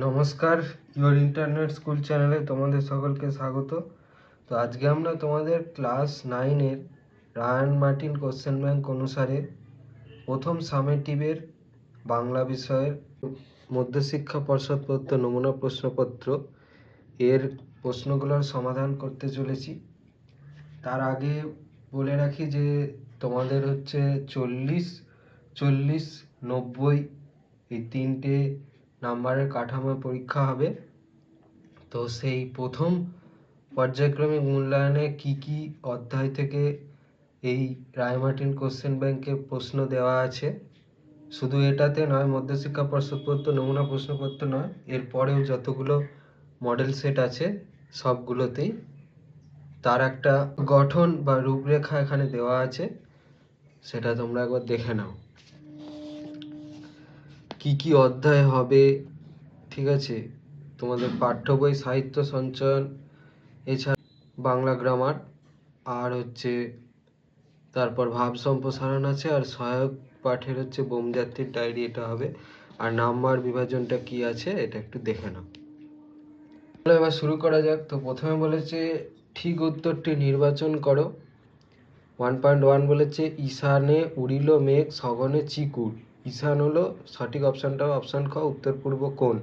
নমস্কার your internet school চ্যানেলে তোমাদের সকলকে স্বাগত। তো আজকে আমরা তোমাদের ক্লাস নাইনের রায়ান মার্টিন কোশ্চেন ব্যাংক অনুসারে প্রথম সামেটিভের বাংলা বিষয়ের মধ্যশিক্ষা পর্ষদ নমুনা প্রশ্নপত্র এর প্রশ্নগুলোর সমাধান করতে চলেছি। তার আগে বলে রাখি যে তোমাদের হচ্ছে চল্লিশ চল্লিশ, নব্বই এই তিনটে নাম্বারের কাঠামো পরীক্ষা হবে। তো সেই প্রথম পর্যায়ক্রমিক মূল্যায়নে কি কি অধ্যায় থেকে এই রায়মার্টিন কোশ্চেন ব্যাংকে প্রশ্ন দেওয়া আছে? শুধু এটাতে নয়, মধ্যশিক্ষা প্রদত্ত নমুনা প্রশ্নপত্র নয় এরপরেও যতগুলো মডেল সেট আছে সবগুলোতেই তার একটা গঠন বা রূপরেখা এখানে দেওয়া আছে, সেটা তোমরা একবার দেখে নাও। কি কি অধ্যায় হবে? ঠিক আছে? তোমাদের পাঠ্য বই, সাহিত্য সঞ্চয়ন, এছাড়া বাংলা গ্রামার আর হচ্ছে তারপর ভাব সম্প্রসারণ আছে, আর সহায়ক পাঠের হচ্ছে বোমযাত্রীর ডায়েরি এটা হবে। আর নাম্বার বিভাজনটা কি আছে, এটা একটু দেখে নাও। তাহলে এবার শুরু করা যাক। তো প্রথমে বলেছে, ঠিক উত্তরটি নির্বাচন করো। ওয়ান পয়েন্ট ওয়ান বলেছে, ঈশানে উড়িল মেঘ সগনে চিকুর। ঈশান হলো সঠিক অপশানটা অপশান খ উত্তর পূর্ব কোণ।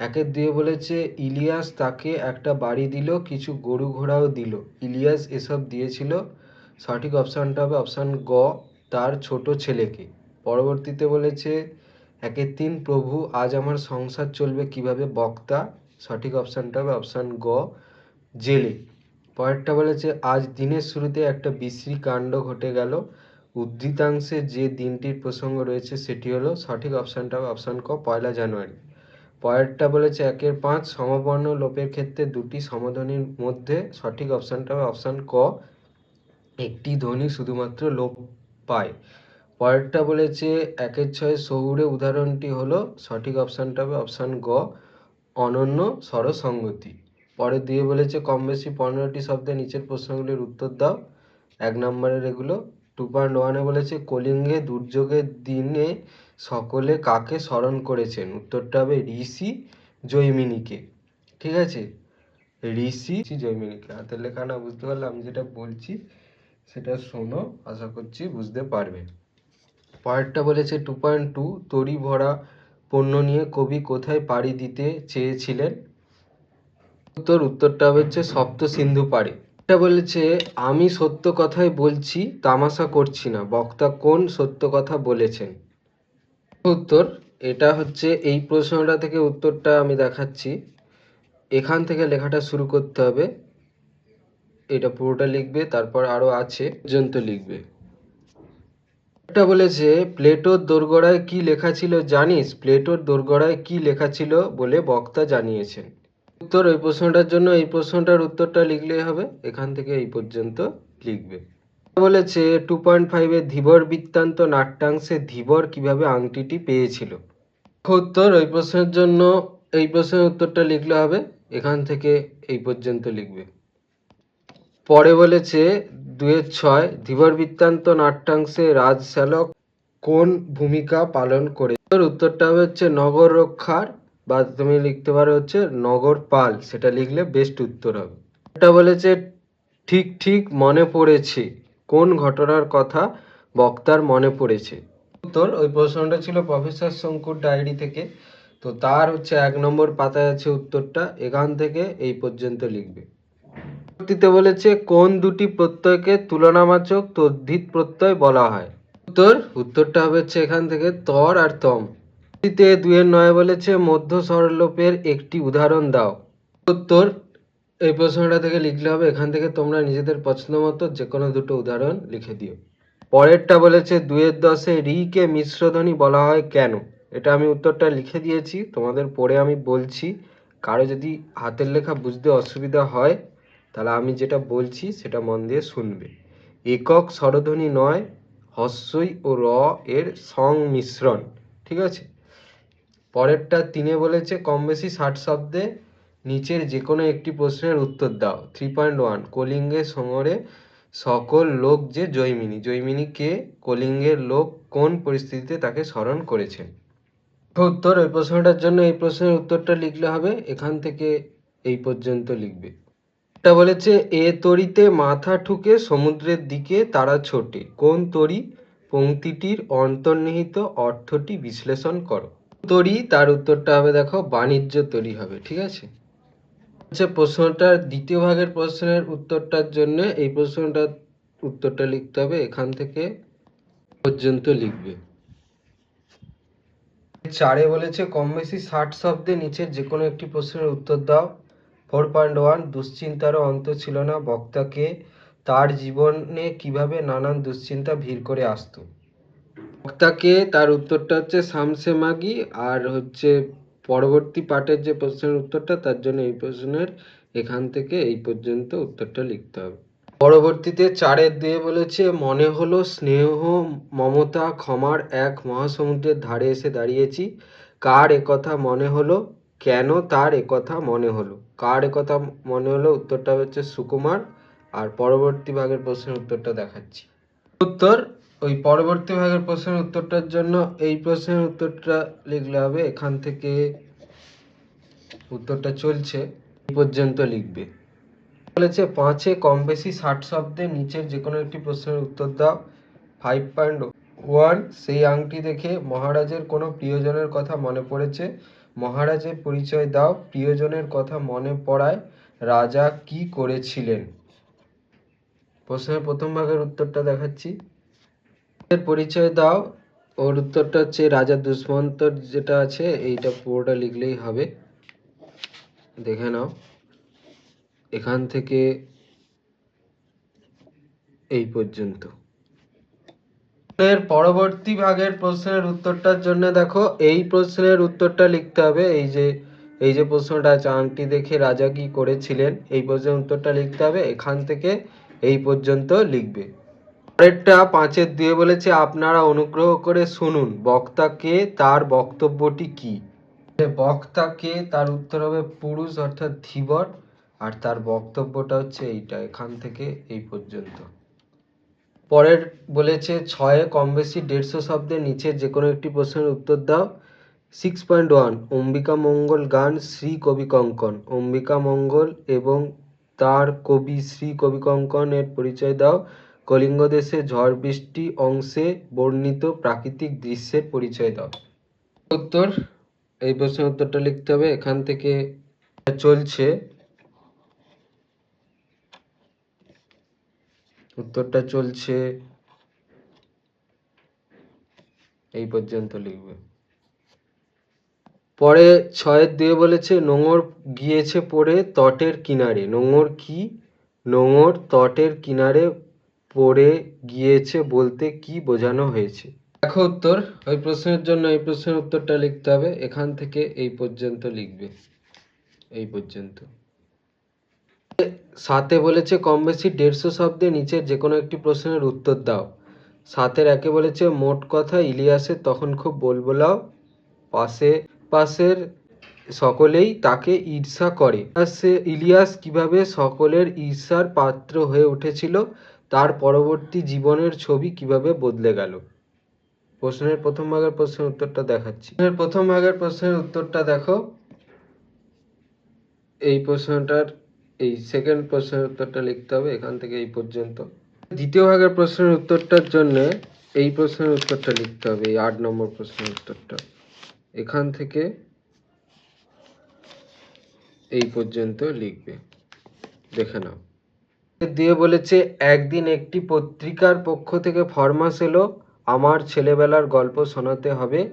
একের দিয়ে বলেছে, ইলিয়াস তাকে একটা বাড়ি দিল, কিছু গরু ঘোড়াও দিল। ইলিয়াস এসব দিয়েছিল, সঠিক অপশানটা হবে অপশান গ, তার ছোট ছেলেকে। পরবর্তীতে বলেছে, একের তিন, প্রভু, আজ আমার সংসার চলবে কীভাবে? বক্তা, সঠিক অপশানটা হবে অপশান গ, জেলে। পরেরটা বলেছে, আজ দিনের শুরুতে একটা বিশ্রী কাণ্ড ঘটে গেল উদ্ধৃতাংশে যে দিনটির প্রসঙ্গ রয়েছে সেটি হলো সঠিক অপশানটা, অপশান ক, পয়লা জানুয়ারি। পরেরটা বলেছে একের পাঁচ সমবর্ণ লোপের ক্ষেত্রে দুটি সমধ্বনির মধ্যে সঠিক অপশানটা হবে অপশান ক, একটি ধ্বনি শুধুমাত্র লোপ পায়। পরেরটা বলেছে একের ছয় শহুরে উদাহরণটি হলো সঠিক অপশানটা হবে অপশান গ, অনন্য স্বরসঙ্গতি। পরে দিয়ে বলেছে কম বেশি পনেরোটি শব্দে নিচের প্রশ্নগুলির উত্তর দাও। এক নম্বরের এগুলো টু পয়েন্ট ওয়ানে বলেছে, কলিঙ্গে দুর্যোগের দিনে সকলে কাকে স্মরণ করেছেন? উত্তরটা হবে ঋষি জৈমিনীকে। ঠিক আছে? ঋষি জৈমিনীকে। হাতের লেখা না বুঝতে পারলে আমি যেটা বলছি, সেটা শোনো, আশা করছি বুঝতে পারবে। পরেরটা বলেছে টু পয়েন্ট টু তরি ভরা পণ্য নিয়ে কবি কোথায় পাড়ি দিতে চেয়েছিলেন? উত্তর, উত্তরটা হচ্ছে সপ্ত সিন্ধু পাড়ে। এটা বলেছে, আমি সত্য কথাই বলছি, তামাশা করছি না। বক্তা কোন সত্য কথা বলেছেন? উত্তর, এটা হচ্ছে এই প্রশ্নটা থেকে উত্তরটা আমি দেখাচ্ছি। এখান থেকে লেখাটা শুরু করতে হবে। এটা পুরোটা লিখবে, তারপর আরও আছে, পর্যন্ত লিখবে। এটা বলেছে, প্লেটোর দোরগোড়ায় কি লেখা ছিল জানিস? প্লেটোর দোরগোড়ায় কি লেখা ছিল? বলে বক্তা জানিয়েছেন। উত্তর ওই প্রশ্নটার জন্য এই প্রশ্নটার উত্তরটা লিখলেই হবে। এখান থেকে এই পর্যন্ত লিখবে। বলেছে টু পয়েন্ট ফাইভে ধীবর বৃত্তান্ত নাট্যাংশে ধীবর কীভাবে আংটিটি পেয়েছিল? উত্তর ওই প্রশ্নের জন্য এই প্রশ্নের উত্তরটা লিখলে হবে। এখান থেকে এই পর্যন্ত লিখবে। পরে বলেছে, দুয়ের ছয়, ধীবর বৃত্তান্ত নাট্যাংশে রাজশ্যালক কোন ভূমিকা পালন করে? উত্তরটা হচ্ছে নগর রক্ষার বা তুমি লিখতে পারো হচ্ছে নগর পাল, সেটা লিখলে বেস্ট উত্তর হবে। এটা বলেছে, ঠিক ঠিক মনে পড়েছে, কোন ঘটনার কথা বক্তার মনে পড়েছে? উত্তর, ওই প্রশ্নটা ছিল প্রফেসর শঙ্কুর ডায়েরি থেকে, তো তার হচ্ছে এক নম্বর পাতায় আছে উত্তরটা, এখান থেকে এই পর্যন্ত লিখবে। পরবর্তীতে বলেছে, কোন দুটি প্রত্যয়কে তুলনামাচক তদ্ধিত প্রত্যয় বলা হয়? উত্তর, উত্তরটা হবে হচ্ছে এখান থেকে তর আর তম। পরবর্তীতে দুয়ের নয় বলেছে, মধ্য স্বরলোপের একটি উদাহরণ দাও। উত্তর, এই প্রশ্নটা থেকে লিখলে হবে, এখান থেকে তোমরা নিজেদের পছন্দ মতো যে কোনো দুটো উদাহরণ লিখে দিও। পরেরটা বলেছে, দুয়ের দশে রিকে মিশ্রধ্বনি বলা হয় কেন? এটা আমি উত্তরটা লিখে দিয়েছি, তোমাদের পড়ে আমি বলছি। কারও যদি হাতের লেখা বুঝতে অসুবিধা হয়, তাহলে আমি যেটা বলছি সেটা মন দিয়ে শুনবে। একক স্বরধ্বনি নয়, হস্যই ও র এর সংমিশ্রণ, ঠিক আছে? পরেরটা তিনে বলেছে কম বেশি ষাট শব্দে নিচের যে কোনো একটি প্রশ্নের উত্তর দাও। থ্রি পয়েন্ট ওয়ান কলিঙ্গের সমরে সকল লোক যে জৈমিনী। জৈমিনী কে? কলিঙ্গের লোক কোন পরিস্থিতিতে তাকে স্মরণ করেছে? উত্তর ওই প্রশ্নটার জন্য এই প্রশ্নের উত্তরটা লিখলে হবে। এখান থেকে এই পর্যন্ত লিখবে। এটা বলেছে, এ তরিতে মাথা ঠুকে সমুদ্রের দিকে তারা ছোটে। কোন তরি পংক্তিটির অন্তর্নিহিত অর্থটি বিশ্লেষণ করো। তরি তার উত্তরটা হবে দেখো, বাণিজ্য তরি হবে, ঠিক আছে? আচ্ছা প্রশ্নটার দ্বিতীয় ভাগের প্রশ্নের উত্তরটার জন্য এই প্রশ্নটার উত্তরটা লিখতে হবে, এখান থেকে পর্যন্ত লিখবে। চারে বলেছে, কম বেশি ষাট শব্দে নিচের যে কোনো একটি প্রশ্নের উত্তর দাও। ফোর পয়েন্ট ওয়ান, দুশ্চিন্তারও অন্ত ছিল না বক্তাকে। তার জীবনে কীভাবে নানান দুশ্চিন্তা ভিড় করে আসতো? বক্তাকে তার উত্তরটা হচ্ছে শামসে মাগি আর হচ্ছে পরবর্তী পার্টের যে প্রশ্নের উত্তরটা, তার জন্য এই প্রশ্নের এখান থেকে এই পর্যন্ত উত্তরটা লিখতে হবে। পরবর্তীতে চারের দিয়ে বলেছে, মনে হলো স্নেহ, মমতা, ক্ষমার এক মহাসমুদ্রের ধারে এসে দাঁড়িয়েছি। কার একথা মনে হলো? কেন তার একথা মনে হলো? কার একথা মনে হলো? উত্তরটা হচ্ছে সুকুমার। আর পরবর্তী ভাগের প্রশ্নের উত্তরটা দেখাচ্ছি। উত্তর ওই পরবর্তী ভাগের প্রশ্নের উত্তরটার জন্য এই প্রশ্নের উত্তরটা লিখলে হবে, এখান থেকে উত্তরটা চলছে, এই পর্যন্ত লিখবে। বলেছে, পাঁচে কম বেশি ষাট শব্দে নিচের যে কোনো একটি প্রশ্নের উত্তর দাও। ফাইভ পয়েন্ট ওয়ান সেই আংটি দেখে মহারাজের কোনো প্রিয়জনের কথা মনে পড়েছে? মহারাজের পরিচয় দাও। প্রিয়জনের কথা মনে পড়ায় রাজা কি করেছিলেন? প্রশ্নের প্রথম ভাগের উত্তরটা দেখাচ্ছি। পরিচয় দাও। ওর উত্তরটা হচ্ছে রাজা দুষ্মন্তর যেটা আছে, এইটা পুরোটা লিখলেই হবে। দেখে নাও। এখান থেকে এই পর্যন্ত। এর পরবর্তী ভাগের প্রশ্নের উত্তরটার জন্য দেখো, এই প্রশ্নের উত্তরটা লিখতে হবে। এই যে এই যে প্রশ্নটা আছে, আংটি দেখে রাজা কি করেছিলেন, এই প্রশ্নের উত্তরটা লিখতে হবে। এখান থেকে এই পর্যন্ত লিখবে। পরেরটা পাঁচের দিয়ে বলেছে, আপনারা অনুগ্রহ করে শুনুন, বক্তাকে তার বক্তব্যটি কি? বক্তাকে তার উত্তর হবে পুরুষ অর্থাৎ ধীবর, আর তার বক্তব্যটা হচ্ছে এইটা, এখান থেকে এই পর্যন্ত। পরের বলেছে, ছয়ে কম বেশি দেড়শো শব্দের নিচে যে কোনো একটি প্রশ্নের উত্তর দাও। Six point one, Ambika Mangal গান শ্রী কবি কঙ্কন। অম্বিকা মঙ্গল এবং তার কবি শ্রী কবি কঙ্কন এর পরিচয় দাও। কলিঙ্গ দেশে ঝড় বৃষ্টি অংশে বর্ণিত প্রাকৃতিক দৃশ্যের পরিচয় দাও। উত্তর, এই প্রশ্নের উত্তরটা লিখতে হবে, এখান থেকে চলছে। উত্তরটা চলছে, এই পর্যন্ত লিখবে। পরে ছয়ের দিয়ে বলেছে, নোঙর গিয়েছে পড়ে তটের কিনারে। নোঙর কি? নোঙর তটের কিনারে পড়ে গিয়েছে বলতে কি বোঝানো হয়েছে? দেখো উত্তর, ওই প্রশ্নের জন্য এই প্রশ্নের উত্তরটা লিখতে হবে। এখান থেকে এই পর্যন্ত লিখবে। এই পর্যন্ত। সাতে বলেছে, কম বেশি দেড়শো শব্দে নিচের যে কোনো একটি প্রশ্নের উত্তর দাও। সাতের একে বলেছে, মোট কথা ইলিয়াসের তখন খুব বলবলাও পাশে, পাশের সকলেই তাকে ঈর্ষা করে। সে ইলিয়াস কীভাবে সকলের ঈর্ষার পাত্র হয়ে উঠেছিল? তার পরবর্তী জীবনের ছবি কীভাবে বদলে গেল? প্রশ্নের প্রথম ভাগের প্রশ্নের উত্তরটা দেখাচ্ছি। প্রথম ভাগের প্রশ্নের উত্তরটা দেখো। এই প্রশ্নটার, এই সেকেন্ড প্রশ্নের উত্তরটা লিখতে হবে এখান থেকে এই পর্যন্ত। দ্বিতীয় ভাগের প্রশ্নের উত্তরটার জন্য এই প্রশ্নের উত্তরটা লিখতে হবে, এই আট নম্বর প্রশ্নের উত্তরটা। এখান থেকে এই পর্যন্ত লিখবে। দেখে নাও। দিয়ে বলেছে, একদিন একটি পত্রিকার পক্ষ থেকে ফরমাস এলো, আমার ছেলেবেলার গল্প শোনাতে হবে।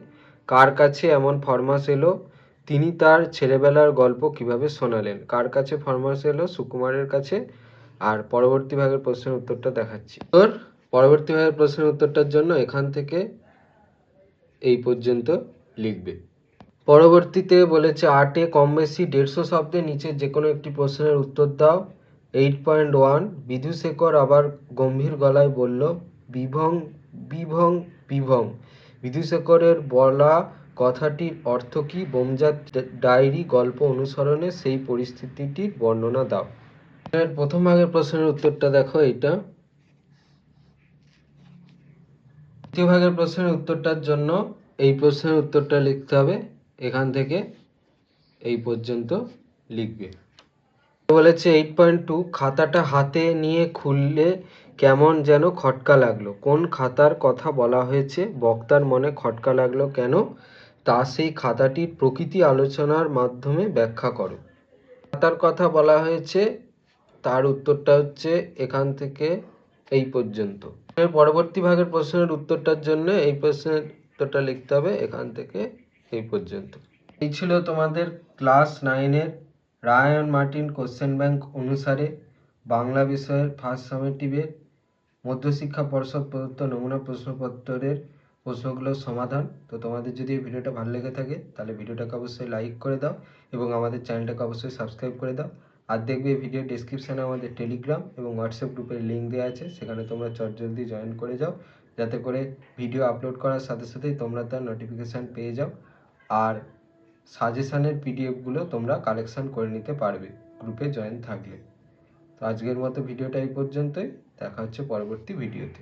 কার কাছে এমন ফরমাস এলো? তিনি তার ছেলেবেলার গল্প কীভাবে শোনালেন? কার কাছে ফরমাস এলো? সুকুমারের কাছে। আর পরবর্তী ভাগের প্রশ্নের উত্তরটা দেখাচ্ছি। তোর পরবর্তী ভাগের প্রশ্নের উত্তরটার জন্য এখান থেকে এই পর্যন্ত লিখবে। পরবর্তীতে বলেছে, আটে কম বেশি দেড়শো শব্দের নিচে যে কোনো একটি প্রশ্নের উত্তর দাও। এইট পয়েন্ট ওয়ান বিধুশেখর আবার গম্ভীর গলায় বলল, বিভং বিভং বিভং। বিধুশেখরের বলা কথাটির অর্থ কি? বোমজাত ডায়েরি গল্প অনুসরণে সেই পরিস্থিতিটির বর্ণনা দাও। প্রথম ভাগের প্রশ্নের উত্তরটা দেখো এটা দ্বিতীয় ভাগের প্রশ্নের উত্তরটার জন্য এই প্রশ্নের উত্তরটা লিখতে হবে। এখান থেকে এই পর্যন্ত লিখবে। বলেছে এইট পয়েন্ট টু খাতাটা হাতে নিয়ে খুললে কেমন যেন খটকা লাগল। কোন খাতার কথা বলা হয়েছে? বক্তার মনে খটকা লাগল কেন? তা সেই খাতাটির প্রকৃতি আলোচনার মাধ্যমে ব্যাখ্যা করো। খাতার কথা বলা হয়েছে, তার উত্তরটা হচ্ছে এখান থেকে এই পর্যন্ত। পরবর্তী ভাগের প্রশ্নের উত্তরটার জন্য এই প্রশ্নের উত্তরটা লিখতে হবে এখান থেকে এই পর্যন্ত। এই ছিল তোমাদের ক্লাস নাইনের রায়ন মার্টিন কোশ্চেন ব্যাংক অনুসারে বাংলা বিষয়ের ফার্স্ট সামেটিভের মধ্যশিক্ষা পর্ষদ প্রদত্ত নমুনা প্রশ্নপত্রের প্রশ্নগুলোর সমাধান। তো তোমাদের যদি এই ভিডিওটা ভালো লেগে থাকে, তাহলে ভিডিওটাকে অবশ্যই লাইক করে দাও এবং আমাদের চ্যানেলটাকে অবশ্যই সাবস্ক্রাইব করে দাও। আর দেখবে এই ভিডিও ডিসক্রিপশানে আমাদের টেলিগ্রাম এবং হোয়াটসঅ্যাপ গ্রুপের লিঙ্ক দেওয়া আছে, সেখানে তোমরা চটজলদি জয়েন করে যাও। যাতে করে ভিডিও আপলোড করার সাথে সাথেই তোমরা তার নোটিফিকেশান পেয়ে যাও। আর সাজেশানের পিডিএফগুলো তোমরা কালেকশন করে নিতে পারবে গ্রুপে জয়েন থাকলে। তো আজকের মতো ভিডিওটা এই পর্যন্তই। দেখা হচ্ছে পরবর্তী ভিডিওতে